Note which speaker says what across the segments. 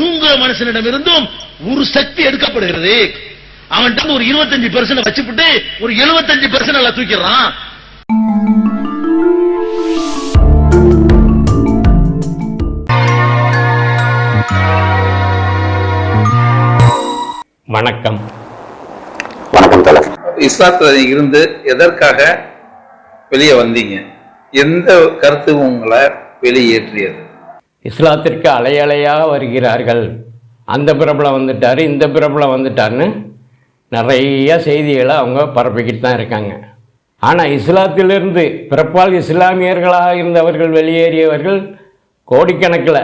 Speaker 1: தூங்குற மனுஷனிடம் இருந்தும் ஒரு சக்தி எடுக்கப்படுகிறது. அவன்கிட்ட ஒரு இருபத்தஞ்சு பெர்சன்ட் வச்சுப்புட்டு ஒரு எழுபத்தஞ்சு பெர்சன்ட் எல்லாம் தூக்கிடுறான்.
Speaker 2: வணக்கம்.
Speaker 3: வணக்கம் தலர்
Speaker 4: இஸ்லாத்துல இருந்து எதற்காக வெளியே வந்தீங்க? எந்த கருத்து உங்களை வெளியேற்றியது?
Speaker 2: இஸ்லாத்திற்கு அலையலையாக வருகிறார்கள். அந்த பிரபலம் வந்துட்டார் இந்த பிரபலம் வந்துட்டார்னு நிறைய செய்திகளை அவங்க பரப்பிக்கிட்டு தான் இருக்காங்க. ஆனால் இஸ்லாத்திலிருந்து பிறப்பால் இஸ்லாமியர்களாக இருந்தவர்கள் வெளியேறியவர்கள் கோடிக்கணக்கில்.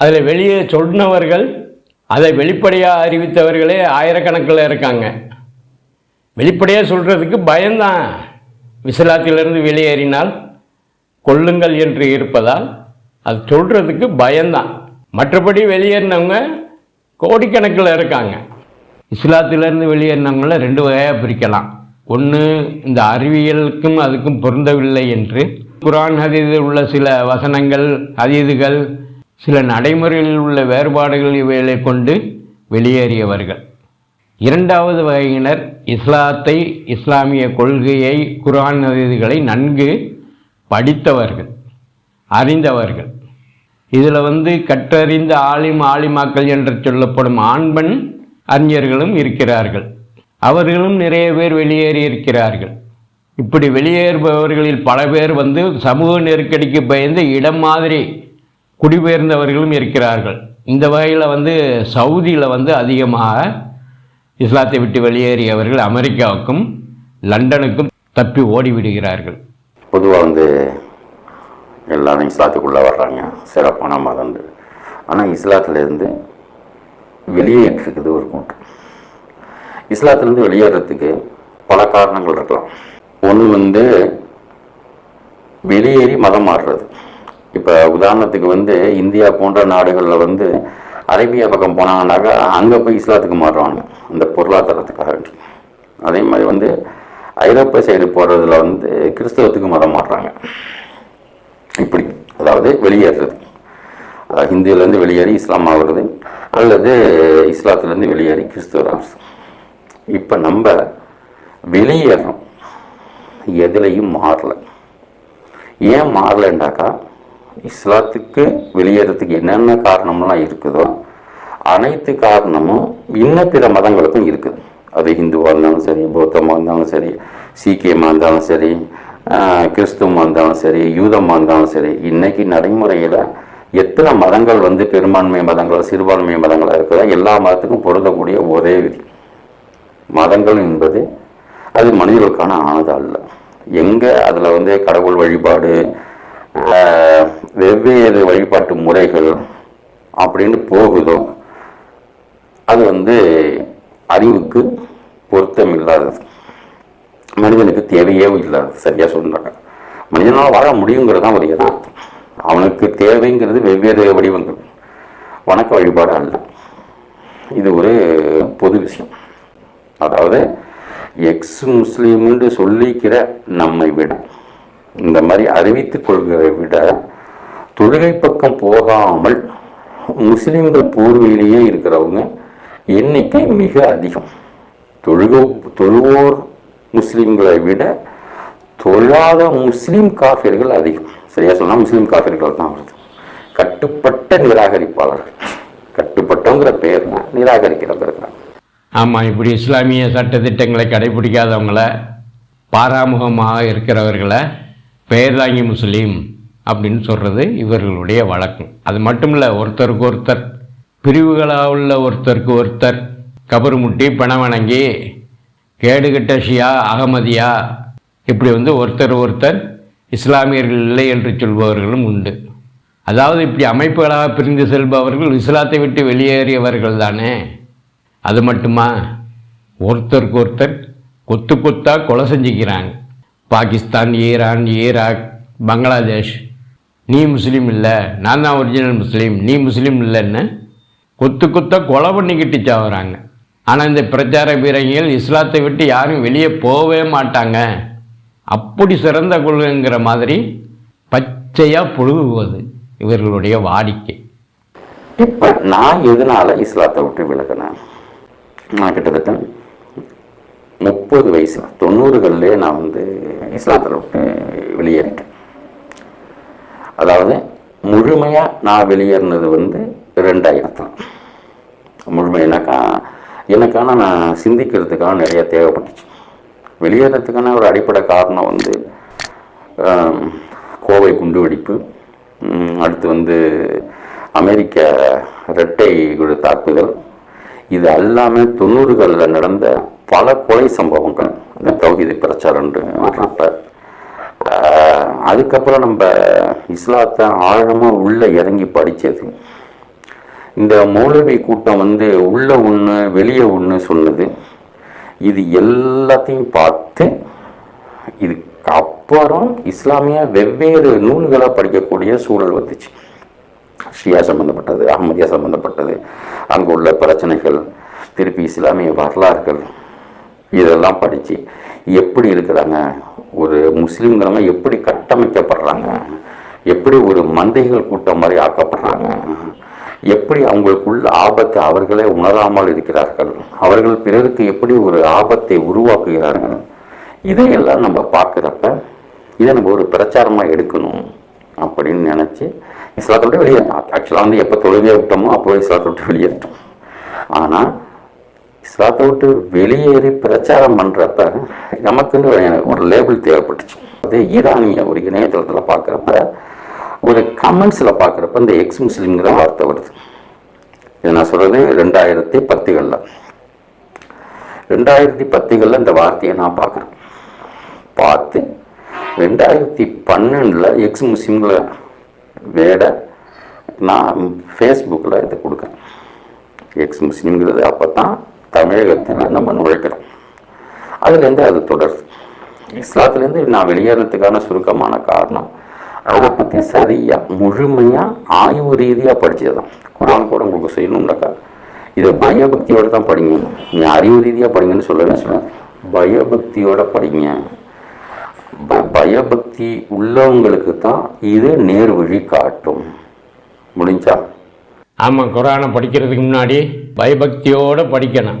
Speaker 2: அதில் வெளியே சொன்னவர்கள் அதை வெளிப்படையாக அறிவித்தவர்களே ஆயிரக்கணக்கில் இருக்காங்க. வெளிப்படையாக சொல்கிறதுக்கு பயம்தான். இஸ்லாத்திலிருந்து வெளியேறினால் கொள்ளுங்கள் என்று இருப்பதால் அது சொல்கிறதுக்கு பயம்தான். மற்றபடி வெளியேறினவங்க கோடிக்கணக்கில் இருக்காங்க. இஸ்லாத்திலிருந்து வெளியேறினவங்கள ரெண்டு வகையாக பிரிக்கலாம். ஒன்று இந்த அறிவியலுக்கும் அதுக்கும் பொருந்தவில்லை என்று. குரான் ஹதீதில் உள்ள சில வசனங்கள் ஹதீதுகள் சில நடைமுறையில் உள்ள வேறுபாடுகள் இவைகளை கொண்டு வெளியேறியவர்கள். இரண்டாவது வகையினர் இஸ்லாத்தை இஸ்லாமிய கொள்கையை குரான் ஹதீதுகளை நன்கு படித்தவர்கள். அறிந்தவர்கள். இதில் வந்து கற்றறிந்த ஆலிம் ஆலிமாக்கள் என்று சொல்லப்படும் ஆண்பன் அறிஞர்களும் இருக்கிறார்கள். அவர்களும் நிறைய பேர் வெளியேறி இருக்கிறார்கள். இப்படி வெளியேறுபவர்களில் பல பேர் வந்து சமூக நெருக்கடிக்கு பயந்து இடம் மாதிரி குடிபெயர்ந்தவர்களும் இருக்கிறார்கள். இந்த வகையில் வந்து சவுதியில் வந்து அதிகமாக இஸ்லாத்தை விட்டு வெளியேறியவர்கள் அமெரிக்காவுக்கும் லண்டனுக்கும் தப்பி ஓடிவிடுகிறார்கள்.
Speaker 3: பொதுவாக வந்து எல்லாரும் இஸ்லாத்துக்குள்ளே வர்றாங்க. சிறப்பான மதம் ஆனால் இஸ்லாத்துலேருந்து வெளியேற்றுக்குது ஒரு கூட்டம் இஸ்லாத்துலேருந்து வெளியேறதுக்கு பல காரணங்கள் இருக்கலாம். ஒன்று வந்து வெளியேறி மதம் மாறுறது. இப்போ உதாரணத்துக்கு வந்து இந்தியா போன்ற நாடுகளில் வந்து அரேபியா பக்கம் போனாங்கன்னாக்கா அங்கே போய் இஸ்லாத்துக்கு மாறுவாங்க. அந்த பொருளாதாரத்துக்காக அதே மாதிரி வந்து ஐரோப்பிய சைடு போடுறதுல வந்து கிறிஸ்தவத்துக்கு மதம் மாறுறாங்க. இப்படி அதாவது வெளியேறுறது. அதாவது வெளியேறி இஸ்லாம் ஆகுறது அல்லது இஸ்லாத்துலேருந்து வெளியேறி கிறிஸ்துவ இப்போ நம்ம வெளியேறோம் எதுலையும் மாறல. ஏன் மாறலண்டாக்கா இஸ்லாத்துக்கு வெளியேறதுக்கு என்னென்ன காரணம்லாம் இருக்குதோ அனைத்து காரணமும் இன்ன பிற மதங்களுக்கும் இருக்குது. அது ஹிந்துவாக இருந்தாலும் சரி பௌத்தமாக இருந்தாலும் சரி சீக்கியமாக இருந்தாலும் சரி கிறிஸ்துவமாக இருந்தாலும் சரி யூதமாக இருந்தாலும் சரி இன்னைக்கு நடைமுறையில் எத்தனை மதங்கள் வந்து பெரும்பான்மை மதங்கள் சிறுபான்மை மதங்களாக இருக்குதோ எல்லா மதத்துக்கும் பொருந்தக்கூடிய ஒரே விதி. மதங்கள் என்பது அது மனிதர்களுக்கான ஆனது அல்ல. எங்கே அதில் வந்து கடவுள் வழிபாடு வெவ்வேறு வழிபாட்டு முறைகள் அப்படின்னு போகுதோ அது வந்து அறிவுக்கு பொருத்தம் இல்லாதது மனிதனுக்கு தேவையே இல்லை சரியாக சொல்கிறாங்க மனிதனால் வாழ முடியுங்கிறது தான் ஒரு யதார்த்தம். அவனுக்கு தேவைங்கிறது வெவ்வேறு வடிவங்கள். வணக்க வழிபாடு அல்ல. இது ஒரு பொது விஷயம். அதாவது எக்ஸ் முஸ்லீம்னு சொல்லிக்கிற நம்மை விட இந்த மாதிரி அறிவித்துக் கொள்கிறதை விட தொழுகை பக்கம் போகாமல் முஸ்லீம்கள் பூர்வீலேயே இருக்கிறவங்க எண்ணிக்கை மிக அதிகம். தொழுக தொழுவோர் முஸ்லீம்களை விட தொழாத முஸ்லீம் காஃபியர்கள் அதிகம். சரியா சொன்னால் முஸ்லீம் காஃபியர்கள் தான் வருது. கட்டுப்பட்ட நிராகரிப்பாளர்கள். கட்டுப்பட்டவங்கிற பேர் நிராகரிக்கிறவங்க
Speaker 2: ஆமாம் இப்படி இஸ்லாமிய சட்டத்திட்டங்களை கடைபிடிக்காதவங்கள பாராமுகமாக இருக்கிறவர்களை பெயர் தாங்கி முஸ்லீம் அப்படின்னு சொல்கிறது இவர்களுடைய வழக்கம். அது மட்டும் இல்லை ஒருத்தருக்கு ஒருத்தர் பிரிவுகளாக உள்ள ஒருத்தருக்கு ஒருத்தர் கபரு முட்டி பணம் வணங்கி கேடுகட்ட ஷியா அகமதியா? இப்படி வந்து ஒருத்தர் ஒருத்தர் இஸ்லாமியர்கள் இல்லை என்று சொல்பவர்களும் உண்டு. அதாவது இப்படி அமைப்புகளாக பிரிந்து செல்பவர்கள் இஸ்லாத்தை விட்டு வெளியேறியவர்கள் தானே. அது மட்டுமா? ஒருத்தருக்கு ஒருத்தர் கொத்து கொத்தாக கொலை செஞ்சுக்கிறாங்க. Pakistan Iran Iraq Bangladesh. நீ முஸ்லீம் இல்லை நான் தான் ஒரிஜினல் முஸ்லீம். நீ முஸ்லீம் இல்லைன்னு கொத்து கொத்தாக கொலை பண்ணிக்கிட்டு சாவுறாங்க. ஆனால் இந்த பிரச்சார பீரங்கிகள் இஸ்லாத்தை விட்டு யாரும் வெளியே போகவே மாட்டாங்க. அப்படி சிறந்த கொள்கைங்கிற மாதிரி பச்சையாக புழுகுவது இவர்களுடைய வாடிக்கை.
Speaker 3: இப்போ நான் எதனால இஸ்லாத்தை விட்டு விலகினேன்? நான் கிட்டத்தட்ட முப்பது வயசு தொண்ணூறுகள்லேயே நான் வந்து இஸ்லாத்தில் விட்டு வெளியேறிட்டேன். அதாவது முழுமையாக நான் வெளியேறினது வந்து ரெண்டாயிரத்தில் எனக்கான நான் சிந்திக்கிறதுக்கான நிறைய தேவைப்பட்டுச்சு. வெளியேறதுக்கான ஒரு அடிப்படை காரணம் வந்து கோவை குண்டுவெடிப்பு வெடிப்பு. அடுத்து வந்து அமெரிக்க இரட்டை குழு தாக்குதல். இது எல்லாமே தொண்ணூறுகளில் நடந்த பல கொலை சம்பவங்கள். இந்த தௌஹீது பிரச்சாரம்னு வர்றப்ப அதுக்கப்புறம் நம்ம இஸ்லாத்தை ஆழமாக உள்ளே இறங்கி படித்தது இந்த மௌலவி கூட்டம் வந்து உள்ள ஒன்று வெளியே ஒன்று சொன்னது. இது எல்லாத்தையும் பார்த்து இதுக்கு அப்புறம் இஸ்லாமிய வெவ்வேறு நூல்களை படிக்கக்கூடிய சூழல் வந்துச்சு. ஷியா சம்பந்தப்பட்டது அகமதியா சம்பந்தப்பட்டது அங்கே உள்ள பிரச்சனைகள் திருப்பி இஸ்லாமிய வரலாறுகள் இதெல்லாம் படித்து எப்படி இருக்கிறாங்க ஒரு முஸ்லீம்கிறவங்க எப்படி கட்டமைக்கப்படுறாங்க எப்படி ஒரு மந்தைகள் கூட்டம் மாதிரி ஆக்கப்படுறாங்க எப்படி அவங்களுக்குள்ள ஆபத்தை அவர்களே உணராமல் இருக்கிறார்கள்? அவர்கள் பிறருக்கு எப்படி ஒரு ஆபத்தை உருவாக்குகிறார்கள்? இதையெல்லாம் நம்ம பார்க்குறப்ப இதை நம்ம ஒரு பிரச்சாரமாக எடுக்கணும் அப்படின்னு நினச்சி இஸ்லாத்தை விட்டு ஆக்சுவலாக வந்து எப்போ தொழுகை விட்டோமோ அப்போ இஸ்லாத்தை விட்டு வெளியேறிட்டோம் ஆனால் இஸ்லாத்தை விட்டு வெளியேறி பிரச்சாரம் பண்ணுறப்ப நமக்குன்னு ஒரு- ஒரு லேபிள் தேவைப்பட்டுச்சு. அது ஈரானிய ஒரு இணையதளத்தில் பார்க்குறப்ப ஒரு கமெண்ட்ஸில் பார்க்குறப்ப இந்த எக்ஸ் முஸ்லீம்ங்கிற வார்த்தை வருது. இது நான் சொல்கிறது ரெண்டாயிரத்தி பத்துகளில். ரெண்டாயிரத்தி பத்துகளில் இந்த வார்த்தையை நான் பார்க்குறேன். பார்த்து ரெண்டாயிரத்தி பன்னெண்டில் எக்ஸ் முஸ்லீம்களை வேட நான் ஃபேஸ்புக்கில் இதை கொடுக்குறேன். எக்ஸ் முஸ்லீம்ங்கிறது அப்போ தான் தமிழகத்தில் நம்ம நுழைக்கிறோம். அதுலேருந்து அது தொடருது. இஸ்லாத்துலேருந்து நான் வெளியேறதுக்கான சுருக்கமான காரணம் அதை பற்றி சரியாக முழுமையாக ஆய்வு ரீதியாக படித்தது தான் குரான் கூட உங்களுக்கு செய்யணும்னாக்கா இதை பயபக்தியோடு தான் படிங்க. நீ அறிவு ரீதியாக படிங்கன்னு சொல்லவே சொல்லாது பயபக்தியோட படிங்க. பயபக்தி உள்ளவங்களுக்கு தான் இது நேர் வழி காட்டும். முடிஞ்சா?
Speaker 2: ஆமாம் குரானை படிக்கிறதுக்கு முன்னாடி பயபக்தியோடு படிக்கணும்.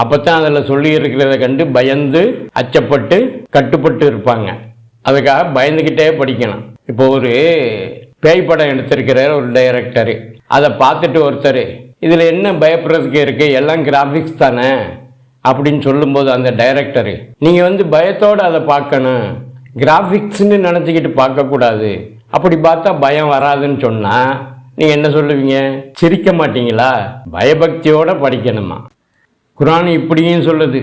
Speaker 2: அப்போ தான் அதில் சொல்லி இருக்கிறத கண்டு பயந்து அச்சப்பட்டு கட்டுப்பட்டு இருப்பாங்க. அதுக்காக பயந்துக்கிட்டே படிக்கணும். இப்போ ஒரு பேய் படம் எடுத்திருக்கிறார் ஒரு டைரக்டரு. அதை பார்த்துட்டு ஒருத்தர் இதில் என்ன பயப்படுறதுக்கு இருக்குது எல்லாம் கிராஃபிக்ஸ் தானே? அப்படின்னு சொல்லும்போது அந்த டைரக்டரு நீங்கள் வந்து பயத்தோடு அதை பார்க்கணும். கிராஃபிக்ஸ்னு நினச்சிக்கிட்டு பார்க்கக்கூடாது. அப்படி பார்த்தா பயம் வராதுன்னு சொன்னால் நீங்கள் என்ன சொல்லுவீங்க? சிரிக்க மாட்டீங்களா? பயபக்தியோடு படிக்கணுமா? குரான் இப்படியும் சொல்லுது.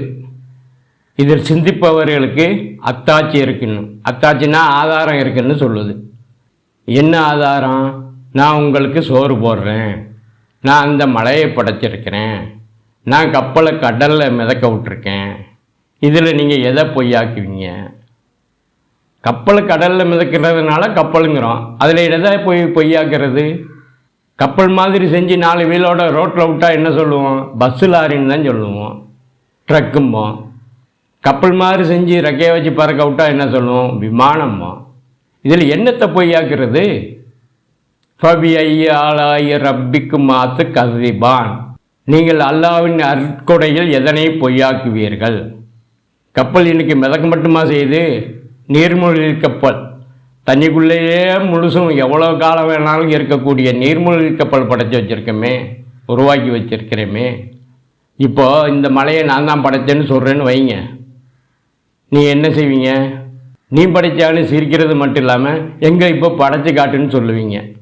Speaker 2: இதில் சிந்திப்பவர்களுக்கு அத்தாட்சி இருக்குன்னு அத்தாட்சினா ஆதாரம் இருக்குன்னு சொல்லுது. என்ன ஆதாரம்? நான் உங்களுக்கு சோறு போடுறேன். நான் அந்த மலையை படைச்சிருக்கிறேன். நான் கப்பலை கடலில் மிதக்க விட்டுருக்கேன். இதில் நீங்கள் எதை பொய்யாக்குவீங்க? கப்பலை கடலில் மிதக்கிறதுனால கப்பலுங்கிறோம். அதில் எதை பொய் பொய்யாக்குறது? கப்பல் மாதிரி செஞ்சு நாலு வீலோட ரோட்டில் விட்டால் என்ன சொல்லுவோம்? பஸ்ஸு லாரின்னு தான் சொல்லுவோம். ட்ரக்கும்போம். கப்பல் மாதிரி செஞ்சு ரெக்கையை வச்சு பறக்க விட்டால் என்ன சொல்லுவோம்? விமானமோ இதில் என்னத்தை பொய்யாக்குறது? ஃபபி ஐய ரப்பிக்கு மாத்து கதிபான் நீங்கள் அல்லாவின் அற்கொடையில் எதனை பொய்யாக்குவீர்கள்? கப்பல் இன்னைக்கு மிதக்க மட்டுமா செய்யுது? நீர்மூழ்கி கப்பல். தண்ணிக்குள்ளேயே முழுசும் எவ்வளோ காலம் வேணாலும் இருக்கக்கூடிய நீர்மூழ்கி கப்பல் படைச்சி வச்சுருக்கோமே உருவாக்கி வச்சிருக்கிறேமே. இப்போ இந்த மலையை நான் தான் படைச்சேன்னு சொல்கிறேன்னு வைங்க. நீ என்ன செய்வீங்க? நீ படைச்சாலும் சிரிக்கிறது மட்டும் இல்லாமல் எங்கே இப்போ படைச்சு காட்டுன்னு சொல்லுவீங்க.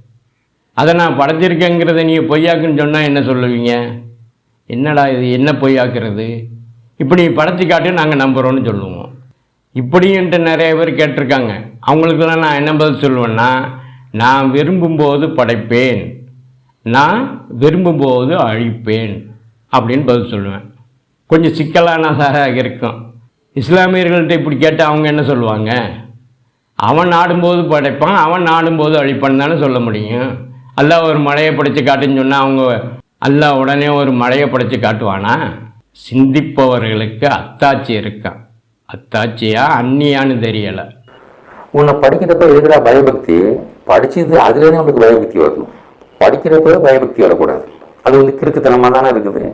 Speaker 2: அதை நான் படைச்சிருக்கேங்கிறத நீ பொய்யாக்குன்னு சொன்னால் என்ன சொல்லுவீங்க? என்னடா இது என்ன பொய்யாக்குறது? இப்படி படைச்சி காட்டு நாங்கள் நம்புகிறோன்னு சொல்லுவோம். இப்படின்ட்டு நிறைய பேர் கேட்டிருக்காங்க. அவங்களுக்கெல்லாம் நான் என்ன பதில் சொல்லுவேன்னா நான் விரும்பும்போது படைப்பேன். நான் விரும்பும்போது அழிப்பேன். அப்படின்னு பதில் சொல்லுவேன். கொஞ்சம் சிக்கலானதாக இருக்கும். இஸ்லாமியர்கள்ட்ட இப்படி கேட்டால் அவங்க என்ன சொல்லுவாங்க? அவன் நாடும்போது படைப்பான் அவன் நாடும்போது அழிப்பான் தானே சொல்ல முடியும். அல்லா ஒரு மழையை படைச்சு காட்டுன்னு சொன்னால் அவங்க அல்லா உடனே ஒரு மழையை படைச்சு காட்டுவானா? சிந்திப்பவர்களுக்கு அத்தாட்சி இருக்கான் அத்தாட்சியா? அந்நியான்னு தெரியலை.
Speaker 3: உன்னை படிக்கிறப்ப எதிராக பயபக்தி? படிச்சது அதுலேருந்து நம்மளுக்கு பயபக்தி வரணும். படிக்கிறப்ப பயபக்தி வரக்கூடாது. அது வந்து கிறுக்குத்தனமாக தானே இருக்குது.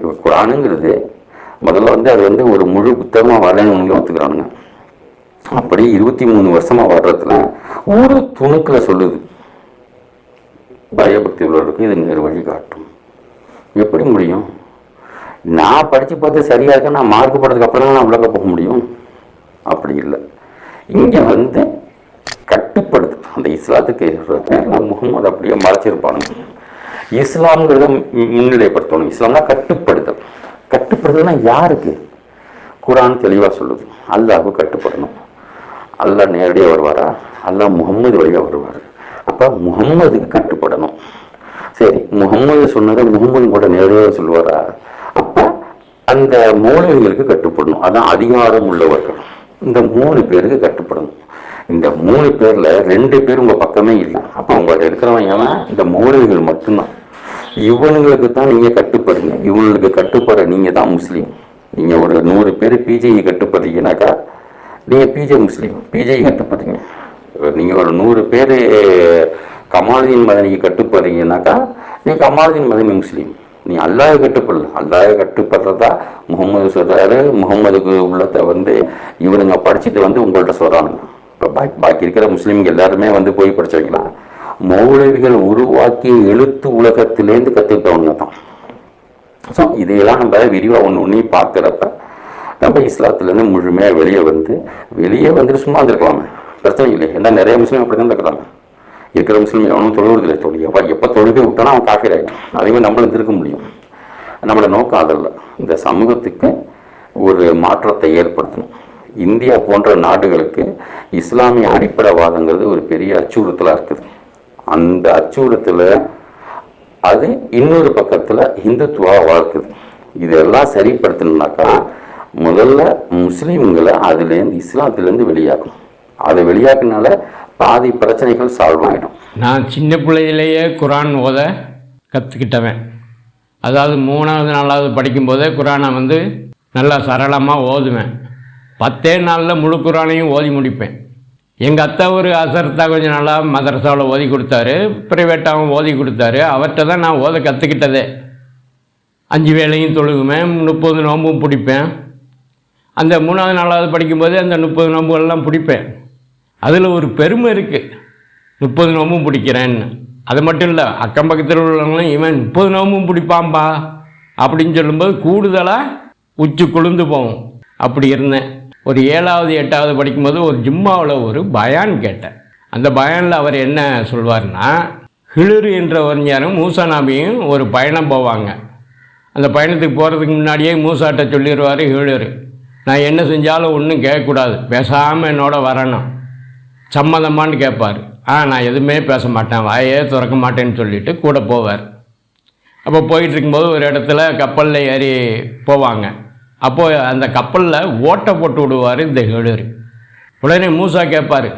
Speaker 3: இப்போ குரானுங்கிறது முதல்ல வந்து அது வந்து ஒரு முழு புத்தகமாக வரலன்னு ஒன்று ஒத்துக்கிறானுங்க. அப்படி இருபத்தி மூணு வருஷமா வர்றதுல ஒரு துணுக்கில் சொல்லுது. பயபக்தி உள்ளவர்களுக்கு இது நேர் வழி காட்டும். எப்படி முடியும்? நான் படிச்சு பார்த்து சரியாக இருக்க நான் மார்க் போடுறதுக்கு அப்புறம் நான் உலக போக முடியும். அப்படி இல்லை. இங்கே வந்து கட்டுப்படுது. அந்த இஸ்லாத்துக்கு முகமது அப்படியே மறைச்சிருப்பானுங்க. இஸ்லாம்ங்கிறத முன்னிலைப்படுத்தணும். இஸ்லாம்னா கட்டுப்படுது. கட்டுப்படுறதுனா யாருக்கு? குரான் தெளிவாக சொல்லுது. அல்லாஹ்வுக்கு கட்டுப்படணும். அல்லாஹ் நேரடியாக வருவாரா? அல்லாஹ் முகம்மது வழியாக வருவார். அப்போ முகம்மதுக்கு கட்டுப்படணும். சரி முகம்மது சொன்னதை முகம்மது கூட நேரடியாக சொல்லுவாரா? அப்போ அந்த மூலவிகளுக்கு கட்டுப்படணும். அதான் அதிகாரம் உள்ளவர்கள். இந்த மூணு பேருக்கு கட்டுப்படணும். இந்த மூணு பேரில் ரெண்டு பேர் உங்கள் பக்கமே இல்லை. அப்போ உங்கள்கிட்ட இருக்கிறவன் ஏன்னா இந்த மூலவிகள் மட்டும்தான். இவனுங்களுக்கு தான் நீங்கள் கட்டுப்படுங்க இவங்களுக்கு கட்டுப்பட நீங்கள் தான் முஸ்லீம். நீங்கள் ஒரு நூறு பேர் பிஜேபி கட்டுப்படுறீங்கனாக்கா நீங்கள் பிஜே முஸ்லீம். பிஜேயை கட்டுப்படுறீங்க. நீங்கள் ஒரு நூறு பேர் கமாலுதீன் மதனிக்கு கட்டுப்படுறீங்கனாக்கா நீ கமாலுதீன் மதனி முஸ்லீம். நீ அல்லாஹ் கட்டுப்படல. அல்லாஹ் கட்டுப்படுறதா முகமது சொல்கிறாரு முகமதுக்கு உள்ளத்தை வந்து இவனுங்க படிச்சுட்டு வந்து உங்கள்கிட்ட சொல்கிறானுங்க இப்போ பாக்கி இருக்கிற முஸ்லீம்கள் எல்லாருமே வந்து போய் படித்தவங்களா மௌலவிகள் உருவாக்கிய எழுத்து உலகத்திலேருந்து கற்றுக்கிட்டவங்க தான். ஸோ இதையெல்லாம் நம்ம விரிவாக ஒன்று ஒன்றி பார்க்குறப்ப நம்ம இஸ்லாத்துலேருந்து முழுமையாக வெளியே வந்து வெளியே வந்துட்டு சும்மா இருந்திருக்கலாமே. பிரச்சனை இல்லை. ஏன்னா நிறைய முஸ்லீம் அப்படி தான் இருக்கிறாங்க இருக்கிற முஸ்லீம் எவனும் தொழுவதில்லை தொழில் எப்போ எப்போ தொழுகை விட்டானா அவன் காஃபி ஆகிடும் மாதிரி நம்மளும் இருந்திருக்க முடியும். நம்மளோட நோக்கம் அதல்ல இந்த சமூகத்துக்கு ஒரு மாற்றத்தை ஏற்படுத்தணும். இந்தியா போன்ற நாடுகளுக்கு இஸ்லாமிய அடிப்படைவாதங்கிறது ஒரு பெரிய அச்சுறுத்தலாக இருக்குது. அந்த அச்சுறுத்தில் அது இன்னொரு பக்கத்தில் இந்துத்துவா வளர்க்குது. இதெல்லாம் சரிப்படுத்தணும்னாக்கா முதல்ல முஸ்லீம்களை அதுலேருந்து இஸ்லாத்துலேருந்து வெளியாக்கணும். அதை வெளியாக்குனால பாதி பிரச்சனைகள் சால்வ் ஆகிடும்
Speaker 2: நான் சின்ன பிள்ளையிலேயே குரான் ஓத கற்றுக்கிட்டவன் அதாவது மூணாவது நாலாவது படிக்கும்போதே குரானை வந்து நல்லா சரளமாக ஓதுவேன். பத்தே நாளில் முழு குரானையும் ஓதி முடிப்பேன். எங்கள் அத்தை ஒரு அசர்த்தா கொஞ்சம் நல்லா மதரசாவில் ஓதி கொடுத்தாரு ப்ரைவேட்டாகவும் ஓதி கொடுத்தாரு. அவர்கிட்ட தான் நான் ஓத கற்றுக்கிட்டதே அஞ்சு வேலையும் தொழுகுவேன் முப்பது நோம்பும் பிடிப்பேன். அந்த மூணாவது நாலாவது படிக்கும்போது அந்த முப்பது நோம்புகள்லாம் பிடிப்பேன். அதில் ஒரு பெருமை இருக்குது முப்பது நோம்பும் பிடிக்கிறேன்னு அது மட்டும் இல்லை அக்கம் பக்கத்தில் உள்ளவங்களும் இவன் முப்பது நோம்பும் பிடிப்பான்பா? அப்படின்னு சொல்லும்போது கூடுதலாக உச்சி குளிர்ந்து போவோம். அப்படி இருந்தேன். ஒரு ஏழாவது எட்டாவது படிக்கும்போது ஒரு ஜும்மாவில் ஒரு பயான் கேட்டேன். அந்த பயானில் அவர் என்ன சொல்வார்னா ஹிளுரு என்ற அறிஞரும் மூசா நாபியும் ஒரு பயணம் போவாங்க. அந்த பயணத்துக்கு போகிறதுக்கு முன்னாடியே மூசாட்ட சொல்லிடுவார் ஹிளுரு நான் என்ன செஞ்சாலும் ஒன்றும் கேட்கக்கூடாது. பேசாமல் என்னோட வரணும். சம்மதமான்னு கேட்பார். ஆ நான் எதுவுமே பேச மாட்டேன். வாயே திறக்க மாட்டேன்னு சொல்லிட்டு கூட போவார். அப்போ போயிட்டு இருக்கும்போது ஒரு இடத்துல கப்பலில் ஏறி போவாங்க. அப்போது அந்த கப்பலில் ஓட்டை போட்டு விடுவார் இந்த ஹெழுரு உடனே மூசா கேட்பார்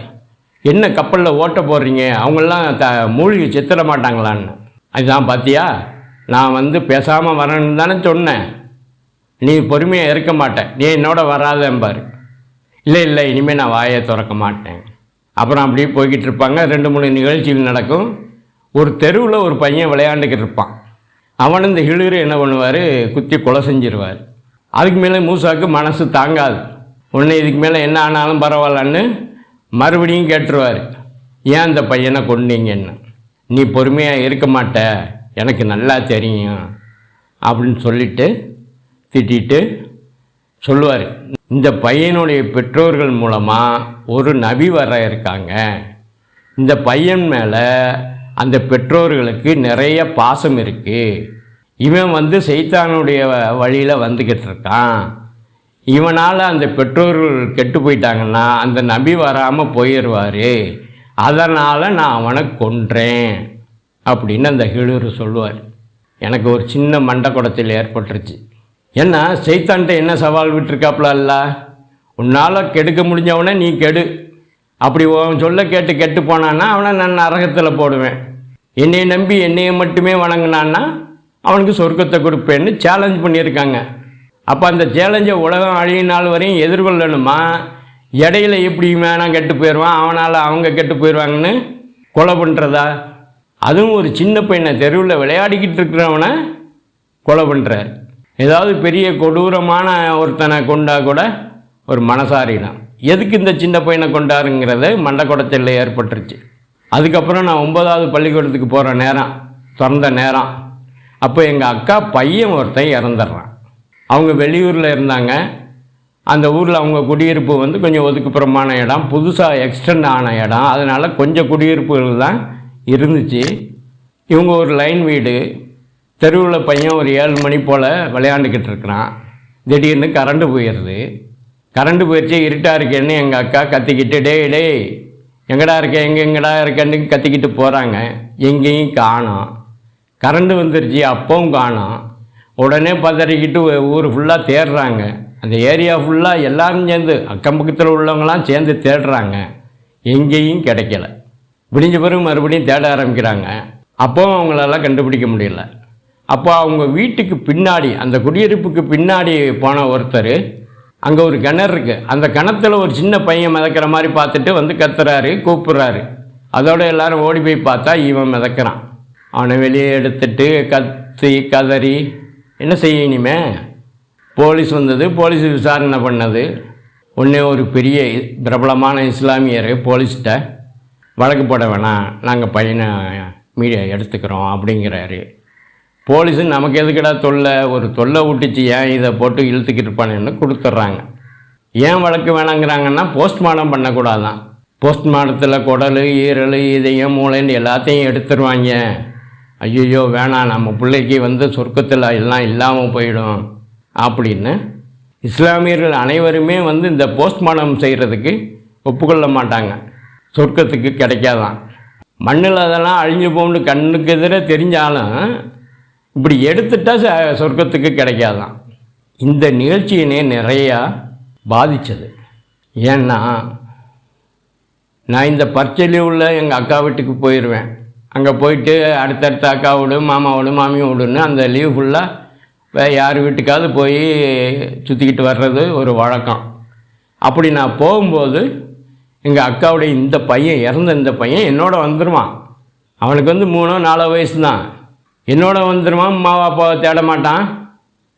Speaker 2: என்ன கப்பலில் ஓட்டை போடுறீங்க அவங்கெல்லாம் த மூழ்கி சித்திர மாட்டாங்களான்னு. அதுதான் பார்த்தியா நான் வந்து பேசாமல் வரேன்னு தானே சொன்னேன். நீ பொறுமையாக இருக்க மாட்டேன் நீ என்னோட வராதேம்பார். இல்லை இல்லை இனிமேல் நான் வாயை திறக்க மாட்டேன். அப்புறம் அப்படியே போய்கிட்டு இருப்பாங்க. ரெண்டு மூணு நிகழ்ச்சிகள் நடக்கும். ஒரு தெருவில் ஒரு பையன் விளையாண்டுக்கிட்டு இருப்பான். அவன் இந்த ஹிளிரு என்ன பண்ணுவார்? குத்தி கொலை செஞ்சிருவார். அதுக்கு மேலே மூசாவுக்கு மனசு தாங்காது. உடனே இதுக்கு மேலே என்ன ஆனாலும் பரவாயில்லன்னு மறுபடியும் கேட்டுருவார். ஏன் அந்த பையனை கொண்டீங்கன்னு நீ பொறுமையாக இருக்க மாட்ட. எனக்கு நல்லா தெரியும். அப்படின்னு சொல்லிட்டு திட்டிட்டு சொல்லுவார். இந்த பையனுடைய பெற்றோர்கள் மூலமாக ஒரு நபி வர இருக்காங்க. இந்த பையன் மேலே அந்த பெற்றோர்களுக்கு நிறைய பாசம் இருக்குது இவன் வந்து செய்தானுடைய வழியில் வந்துக்கிட்டு இருக்கான். இவனால் அந்த பெற்றோர்கள் கெட்டு போயிட்டாங்கன்னா அந்த நபி வராமல் போயிடுவார் அதனால் நான் அவனை கொன்றேன் அப்படின்னு அந்த ஹிழுரு சொல்லுவார். எனக்கு ஒரு சின்ன மண்டக்குடத்தில் ஏற்பட்டுருச்சு. ஏன்னா செய்தான்ட்ட என்ன சவால் விட்டுருக்காப்புல அல்ல? உன்னால் கெடுக்க முடிஞ்சவனே நீ கெடு. அப்படி உன் சொல்ல கேட்டு கெட்டு போனான்னா அவனை நான் நரகத்தில் போடுவேன். என்னையை நம்பி என்னையை மட்டுமே வணங்கினான்னா அவனுக்கு சொர்க்கத்தை கொடுப்பேன்னு சேலஞ்ச் பண்ணியிருக்காங்க. அப்போ அந்த சேலஞ்சை உலகம் அழியும் நாள் வரையும் எதிர்கொள்ளணுமா? இடையில எப்படி வேணாம் கெட்டு போயிடுவான்? அவனால் அவங்க கெட்டு போயிடுவாங்கன்னு கொலை பண்ணுறதா அதுவும் ஒரு சின்ன பையனை தெருவில் விளையாடிக்கிட்டு இருக்கிறவனை கொலை பண்ணுற ஏதாவது பெரிய கொடூரமான ஒருத்தனை கொண்டா கூட ஒரு மனசாரிதான். எதுக்கு இந்த சின்ன பையனை கொண்டாருங்கிறது மண்டக்குடச்சல்ல ஏற்பட்டுருச்சு. அதுக்கப்புறம் நான் ஒன்பதாவது பள்ளிக்கூடத்துக்கு போகிற நேரம் திறந்த நேரம். அப்போ எங்கள் அக்கா பையன் ஒருத்தன் இறந்துடுறான். அவங்க வெளியூரில் இருந்தாங்க. அந்த ஊரில் அவங்க குடியிருப்பு வந்து கொஞ்சம் ஒதுக்குப்புறமான இடம் புதுசாக எக்ஸ்டெண்ட் ஆன இடம். அதனால் கொஞ்சம் குடியிருப்புகள் தான் இருந்துச்சு. இவங்க ஒரு லைன் வீடு. தெருவில் பையன் ஒரு ஏழு மணி போல் விளையாண்டுக்கிட்டு இருக்கிறான். திடீர்னு கரண்டு போயிடுது. கரண்டு போயிடுச்சு இருட்டாக இருக்கேன்னு எங்கள் அக்கா கத்திக்கிட்டு டே டேய் எங்கடா இருக்க? எங்கே எங்கடா இருக்கேன்னு கத்திக்கிட்டு போகிறாங்க எங்கேயும் காணோம். கரண்டு வந்துருச்சு அப்பவும் காணோம். உடனே பதறிக்கிட்டு ஊர் ஃபுல்லாக தேடுறாங்க. அந்த ஏரியா ஃபுல்லாக எல்லாரும் சேர்ந்து அக்கம் பக்கத்தில் உள்ளவங்களாம் சேர்ந்து தேடுறாங்க. எங்கேயும் கிடைக்கல. விடிஞ்ச பிறகு மறுபடியும் தேட ஆரம்பிக்கிறாங்க. அப்போவும் அவங்களெல்லாம் கண்டுபிடிக்க முடியல. அப்போ அவங்க வீட்டுக்கு பின்னாடி அந்த குடியிருப்புக்கு பின்னாடி போன ஒருத்தர் அங்கே ஒரு கிணறு இருக்குது அந்த கிணத்துல ஒரு சின்ன பையன் மிதக்கிற மாதிரி பார்த்துட்டு வந்து கத்துறாரு கூப்பிட்றாரு. அதோட எல்லாரும் ஓடி போய் பார்த்தா இவன் மிதக்கிறான். அவனை வெளியே எடுத்துட்டு கத்தி கதறி என்ன செய்ய இனிமே? போலீஸ் வந்தது போலீஸ் விசாரணை பண்ணது. உடனே ஒரு பெரிய பிரபலமான இஸ்லாமியர் போலீஸ்கிட்ட வழக்கு போட வேணாம். நாங்கள் பையனை மீடியா எடுத்துக்கிறோம் அப்படிங்கிறாரு. போலீஸு நமக்கு எதுக்கடா தொல்லை? ஒரு தொல்லை விட்டுச்சு ஏன் இதை போட்டு இழுத்துக்கிட்டு இருப்பானேன்னு கொடுத்துட்றாங்க. ஏன் வழக்கு வேணாங்கிறாங்கன்னா போஸ்ட்மார்ட்டம் பண்ணக்கூடாதான். போஸ்ட்மார்ட்டத்தில் குடல் ஈரல் இதயம் மூளைன்னு எல்லாத்தையும் எடுத்துருவாங்க. ஐயோ வேணாம் நம்ம பிள்ளைக்கு வந்து சொர்க்கத்தில் எல்லாம் இல்லாமல் போயிடும் அப்படின்னு இஸ்லாமியர்கள் அனைவருமே வந்து இந்த போஸ்ட்மார்டம் செய்கிறதுக்கு ஒப்புக்கொள்ள மாட்டாங்க. சொர்க்கத்துக்கு கிடைக்காதான். மண்ணில் அதெல்லாம் அழிஞ்சு போகணுன்னு கண்ணுக்கு எதிராக தெரிஞ்சாலும் இப்படி எடுத்துட்டால் ச- சொர்க்கத்துக்கு கிடைக்காதான். இந்த நிகழ்ச்சியினே நிறையா பாதித்தது ஏன்னா நான் இந்த பர்ச்சையில் உள்ள எங்கள் அக்கா வீட்டுக்கு போயிடுவேன் அங்கே போயிட்டு அடுத்தடுத்த அக்கா வீடு மாமா வீடு மாமி விடுன்னு அந்த லீவ் ஃபுல்லாக யார் வீட்டுக்காவது போய் சுற்றிக்கிட்டு வர்றது ஒரு வழக்கம். அப்படி நான் போகும்போது எங்கள் அக்காவுடைய இந்த பையன் இறந்த இந்த பையன் என்னோட வந்துடுவான் அவனுக்கு வந்து மூணோ நாலோ வயசு தான் என்னோட வந்துடுவான் மாவா அப்பாவை தேட மாட்டான்.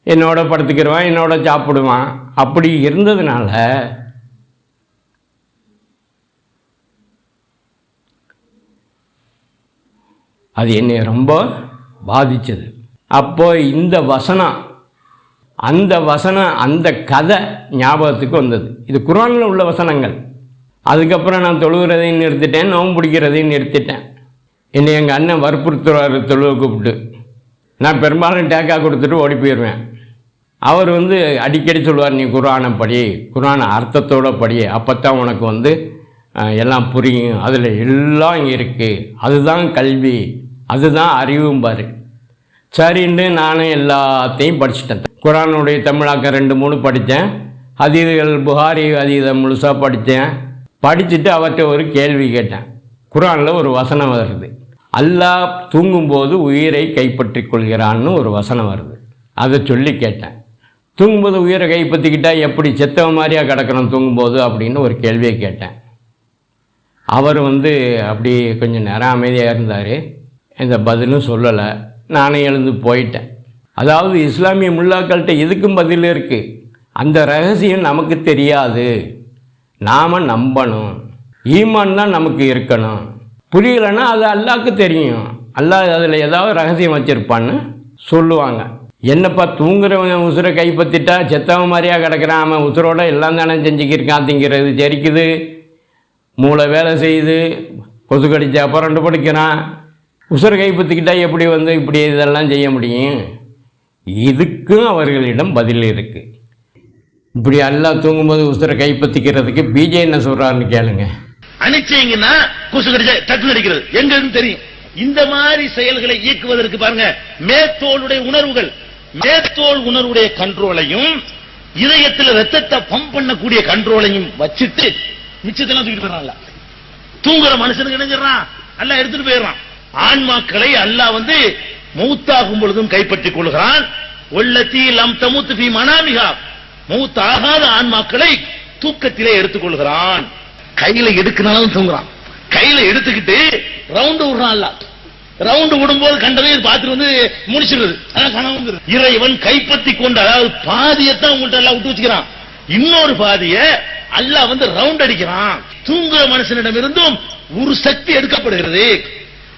Speaker 2: என்னோட படுத்துக்கிடுவான் என்னோட சாப்பிடுவான். அப்படி இருந்ததுனால அது என்னை ரொம்ப பாதித்தது அப்போ இந்த வசனம் அந்த வசனம் அந்த கதை ஞாபகத்துக்கு வந்தது. இது குரானில் உள்ள வசனங்கள். அதுக்கப்புறம் நான் தொழுகிறதையும் நிறுத்திட்டேன் நோம்பு பிடிக்கிறதையும் நிறுத்திட்டேன். என்னை எங்கள் அண்ணன் வற்புறுத்துறார் தொழுவை கூப்பிட்டு. நான் பெரும்பாலும் டேக்கா கொடுத்துட்டு ஓடி போயிடுவேன் அவர் வந்து அடிக்கடி சொல்லுவார் நீ குரானை படி குரானை அர்த்தத்தோட படி அப்போ தான் உனக்கு வந்து எல்லாம் புரியும். அதில் எல்லாம் இருக்குது அதுதான் கல்வி. அதுதான் அறிவும் பாரு. சரின்னு நானும் எல்லாத்தையும் படிச்சுட்டேன். குரானுடைய தமிழாக்கம் ரெண்டு மூணு படித்தேன். ஹதீதுகள் புகாரி அதீதம் முழுசாக படித்தேன். படிச்சுட்டு அவர்கிட்ட ஒரு கேள்வி கேட்டேன். குரானில் ஒரு வசனம் வருது. அல்லாஹ் தூங்கும்போது உயிரை கைப்பற்றி கொள்கிறான்னு ஒரு வசனம் வருது. அதை சொல்லி கேட்டேன். தூங்கும்போது உயிரை கைப்பற்றிக்கிட்டா எப்படி செத்தவ மாதிரியா கிடக்கணும் தூங்கும்போது அப்படின்னு ஒரு கேள்வியை கேட்டேன். அவர் வந்து அப்படி கொஞ்சம் நேரம் அமைதியாக இருந்தார். இந்த பதிலும் சொல்லலை. நானே எழுந்து போயிட்டேன். அதாவது இஸ்லாமிய முல்லாக்கள்கிட்ட எதுக்கும் பதில் இருக்குது அந்த ரகசியம் நமக்கு தெரியாது. நாம் நம்பணும். ஈமான் தான் நமக்கு இருக்கணும். புரியலைன்னா அது அல்லாஹ்க்கு தெரியும். அல்லா அதில் ஏதாவது ரகசியம் வச்சுருப்பான்னு சொல்லுவாங்க. என்னப்பா தூங்குறவன் உசுரை கைப்பற்றிட்டா செத்தவன் மாதிரியாக கிடக்குறான்? அவன் உசுரோட எல்லாம் தானே செஞ்சுக்கிருக்கான் திங்கிறது ஜெரிக்குது. மூளை வேலை செய்யுது. கொசு கடிச்சா புரண்டு படிக்கிறான். உசுரை கைப்பற்றிக்கிட்டால் எப்படி வந்து இப்படி இதெல்லாம் செய்ய முடியும்? இதுக்கும் அவர்களிடம் பதில் இருக்கு. இப்படி எல்லாம் தூங்கும்போது உசுரை கைப்பற்றிக்கிறதுக்கு பிஜே என்ன சொல்கிறாருன்னு கேளுங்க.
Speaker 1: அணிச்சீங்கன்னா கொசு கடிச்ச டக்குனு அடிக்கிறது. எங்கன்னு தெரியும். இந்த மாதிரி செயல்களை இயக்குவதற்கு பாருங்க மேத்தோளுடைய உணர்வுகள் மேத்தோல் உணர்வுடைய கண்ட்ரோலையும் இதயத்தில் ரத்தத்தை பம்ப் பண்ணக்கூடிய கண்ட்ரோலையும் வச்சுட்டு மிச்சத்தெல்லாம் தூக்கிட்டு போயிடறான்ல. தூங்குற மனுஷனுக்கு இணைஞ்சிடறான் எல்லாம் எடுத்துட்டு போயிடுறான். ஆன்மாக்களை அல்லாஹ் வந்து மௌத்தாகும் பொழுதும் கைப்பற்றிக் கொள்கிறான். உள்ளத்தி லம் தமுத்து பி மனாமிகா மௌத்தாகாத ஆன்மாக்களை தூக்கத்திலே எடுத்துக் கொள்கிறான். கையில எடுக்கனாலும் தூங்குறான். கையில எடுத்துக்கிட்டு ரவுண்ட் விடுறான் அல்ல ரவுண்டு விடும்போது கண்டதையும் பார்த்துட்டு வந்து முடிச்சிருது அதான் இறைவன் கைப்பற்றி கொண்டு அதாவது பாதியத்தான் உங்கள்கிட்ட எல்லாம் விட்டு வச்சுக்கிறான். இன்னொரு பாதிய அல்லாஹ் வந்து ரவுண்ட் அடிக்கிறான். தூங்குற மனுஷனிடம் இருந்தும் ஒரு சக்தி எடுக்கப்படுகிறது.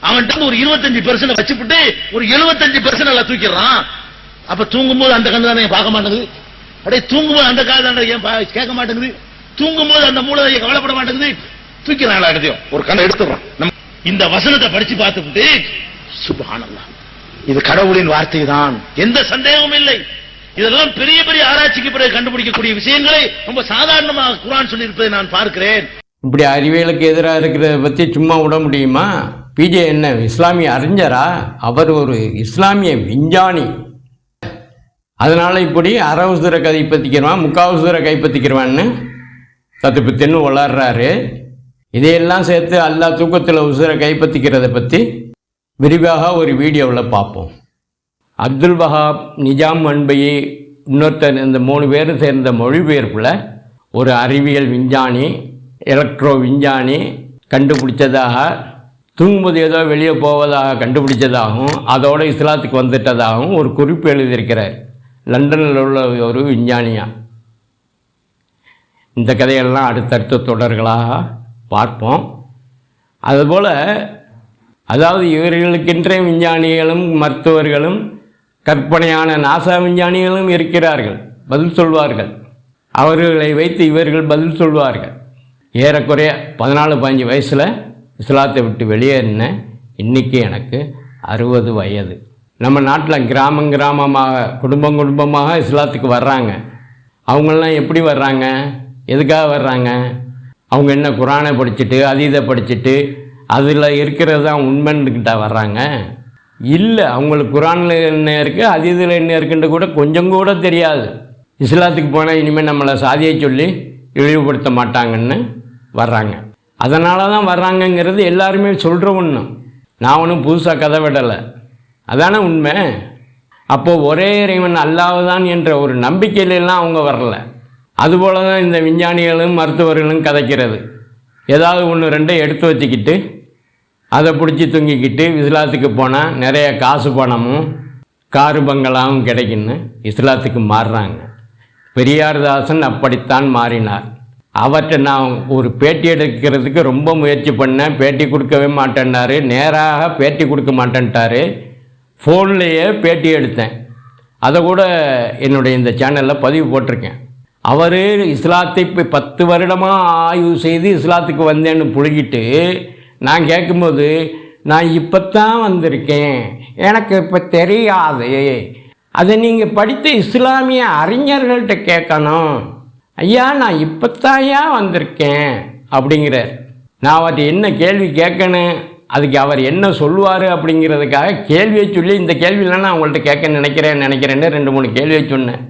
Speaker 1: அவன்கிட்ட ஒரு இருபத்தஞ்சு பெர்சன்ட் வச்சுப்புட்டு ஒரு எழுபத்தஞ்சு பெர்சன்ட் எல்லாம் தூக்கிடுறான். அப்ப தூங்கும்போது அந்த கண்ணு தானே பார்க்க மாட்டேங்குது? அடே தூங்கும்போது அந்த காது தானே ஏன் கேட்க மாட்டேங்குது? தூங்கும்போது அந்த மூளை கவலைப்பட மாட்டேங்குது? தூக்கிறாங்களா எல்லாத்தையும் ஒரு கண்ணை எடுத்துடுறான். நம்ம இந்த வசனத்தை படிச்சு பார்த்துட்டு சுபஹானல்லாஹ் இது கடவுளின் வார்த்தை தான் எந்த சந்தேகமும் இல்லை. இதெல்லாம் பெரிய பெரிய ஆராய்ச்சிக்கு பிறகு கண்டுபிடிக்கக்கூடிய விஷயங்களை ரொம்ப சாதாரணமாக குரான் சொல்லியிருப்பதை நான் பார்க்கிறேன்.
Speaker 2: இப்படி அறிவியலுக்கு எதிராக இருக்கிறத பத்தி சும்மா விட முடியுமா? பிஜே என்ன இஸ்லாமிய அறிஞரா? அவர் ஒரு இஸ்லாமிய விஞ்ஞானி. அதனால் இப்படி அரை உசுரை கைப்பற்றிக்கிறவான் முக்கால் கைப்பற்றிக்கிறவான்னு தத்து பித்துன்னு வளர்றாரு. இதையெல்லாம் சேர்த்து அல்லா தூக்கத்தில் உசுரை கைப்பற்றிக்கிறத பற்றி விரிவாக ஒரு வீடியோவில் பார்ப்போம். அப்துல் வஹாப் நிஜாம் அன்பையை இன்னொருத்தர் இந்த மூணு பேரும் சேர்ந்த மொழிபெயர்ப்பில் ஒரு அறிவியல் விஞ்ஞானி எலக்ட்ரோ விஞ்ஞானி கண்டுபிடிச்சதாக தூங்கும்போது ஏதோ வெளியே போவதாக கண்டுபிடிச்சதாகவும் அதோட இஸ்லாத்துக்கு வந்துட்டதாகவும் ஒரு குறிப்பு எழுதியிருக்கிறார். லண்டனில் உள்ள ஒரு விஞ்ஞானியா. இந்த கதையெல்லாம் அடுத்தடுத்த தொடர்களாக பார்ப்போம். அதுபோல் அதாவது இவர்களுக்கென்ற விஞ்ஞானிகளும் மருத்துவர்களும் கற்பனையான நாசா விஞ்ஞானிகளும் இருக்கிறார்கள். பதில் சொல்வார்கள். அவர்களை வைத்து இவர்கள் பதில் சொல்வார்கள். ஏறக்குறைய பதினாலு பதினஞ்சு வயசில் இஸ்லாத்தை விட்டு வெளியேறின இன்றைக்கி எனக்கு அறுபது வயது. நம்ம நாட்டில் கிராமம் கிராமமாக குடும்பம் குடும்பமாக இஸ்லாத்துக்கு வர்றாங்க. அவங்களாம் எப்படி வர்றாங்க? எதுக்காக வர்றாங்க? அவங்க என்ன குரானை படிச்சுட்டு அதீதை படிச்சுட்டு அதில் இருக்கிறது தான் உண்மைன்னுக்கிட்டா வர்றாங்க? இல்லை அவங்களுக்கு குரானில் என்ன இருக்குது அதீதில் என்ன இருக்குன்னு கூட கொஞ்சம் கூட தெரியாது. இஸ்லாத்துக்கு போனால் இனிமேல் நம்மளை சாதியை சொல்லி இழிவுபடுத்த மாட்டாங்கன்னு வர்றாங்க. அதனால தான் வர்றாங்கங்கிறது எல்லாருமே சொல்கிற ஒன்று நான் ஒன்றும் புதுசாக கதை விடலை. அதானே உண்மை? அப்போது ஒரே இறைவன் அல்லாவுதான் என்ற ஒரு நம்பிக்கையிலெல்லாம் அவங்க வரல. அதுபோல தான் இந்த விஞ்ஞானிகளும் மருத்துவர்களும் கதைக்கிறது. ஏதாவது ஒன்று ரெண்டை எடுத்து வச்சுக்கிட்டு அதை பிடிச்சி தூங்கிக்கிட்டு இஸ்லாத்துக்கு போனால் நிறைய காசு பணமும் காரு பங்களாவும் கிடைக்குன்னு இஸ்லாத்துக்கு மாறுறாங்க. பெரியார்தாசன் அப்படித்தான் மாறினார். அவற்றை நான் ஒரு பேட்டி எடுக்கிறதுக்கு ரொம்ப முயற்சி பண்ணேன். பேட்டி கொடுக்கவே மாட்டேன்னாரு. நேராக பேட்டி கொடுக்க மாட்டேன்ட்டாரு. ஃபோன்லேயே பேட்டி எடுத்தேன். அதை கூட என்னுடைய இந்த சேனலில் பதிவு போட்டிருக்கேன். அவர் இஸ்லாத்தை இப்போ பத்து வருடமாக ஆய்வு செய்து இஸ்லாத்துக்கு வந்தேன்னு புழுகிட்டு நான் கேட்கும்போது நான் இப்போ தான் வந்திருக்கேன். எனக்கு இப்போ தெரியாது. அதை நீங்கள் படித்த இஸ்லாமிய அறிஞர்கள்ட்ட கேட்கணும். ஐயா நான் இப்போத்தாயா வந்திருக்கேன் அப்படிங்கிறார். நான் அவர் என்ன கேள்வி கேட்கணும் அதுக்கு அவர் என்ன சொல்லுவார் அப்படிங்கிறதுக்காக கேள்வியை சொல்லி இந்த கேள்வியெல்லாம் நான் உங்கள்கிட்ட கேட்க நினைக்கிறேன் நினைக்கிறேன்னு ரெண்டு மூணு கேள்வியை சொன்னேன்.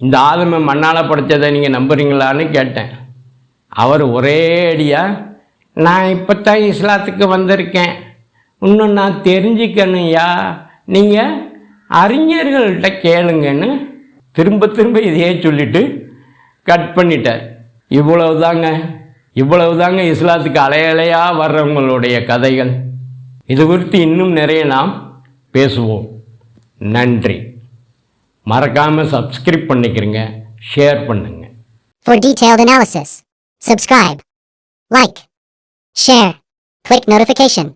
Speaker 2: இந்த ஆதமை மண்ணால் படைச்சதை நீங்கள் நம்புறீங்களான்னு கேட்டேன். அவர் ஒரே அடியாக நான் இப்போ தான் இஸ்லாத்துக்கு வந்திருக்கேன். இன்னும் நான் தெரிஞ்சுக்கணும்யா நீங்கள் அறிஞர்கள்கிட்ட கேளுங்கன்னு திரும்ப திரும்ப இதையே சொல்லிவிட்டு கட் பண்ணிட்டார் இவ்வளவு தாங்க இவ்வளவு தாங்க இஸ்லாத்துக்கு அலையலையாக வர்றவங்களுடைய கதைகள். இது குறித்து இன்னும் நிறைய நாம் பேசுவோம். நன்றி. மறக்காமல் சப்ஸ்கிரைப் பண்ணிக்கிறங்க. ஷேர் பண்ணுங்க.
Speaker 5: For detailed analysis, subscribe, like, share, click notification.